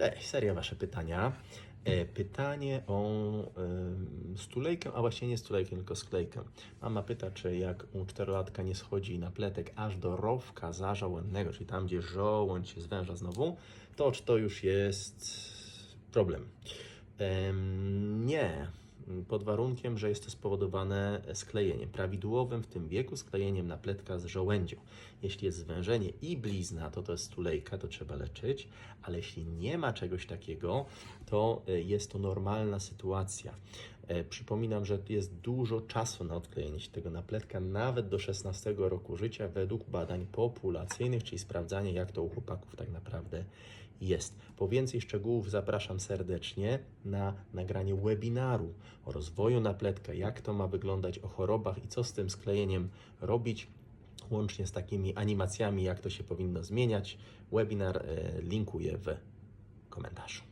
Cześć, seria Wasze pytania. E, Pytanie o stulejkę, a właśnie nie stulejkę, tylko sklejkę. Mama pyta, czy jak u czterolatka nie schodzi na pletek aż do rowka zażołędnego, czyli tam, gdzie żołądź się zwęża znowu, to czy to już jest problem? Em, Nie, pod warunkiem, że jest to spowodowane sklejeniem, prawidłowym w tym wieku sklejeniem napletka z żołędzią. Jeśli jest zwężenie i blizna, to to jest stulejka, to trzeba leczyć, ale jeśli nie ma czegoś takiego, to e, jest to normalna sytuacja. E, Przypominam, że jest dużo czasu na odklejenie się tego napletka, nawet do 16 roku życia, według badań populacyjnych, czyli sprawdzanie, jak to u chłopaków tak naprawdę jest. Po więcej szczegółów zapraszam serdecznie na nagranie webinaru o rozwoju napletka, jak to ma wyglądać, o chorobach i co z tym sklejeniem robić, łącznie z takimi animacjami, jak to się powinno zmieniać. Webinar e, linkuję w komentarzu.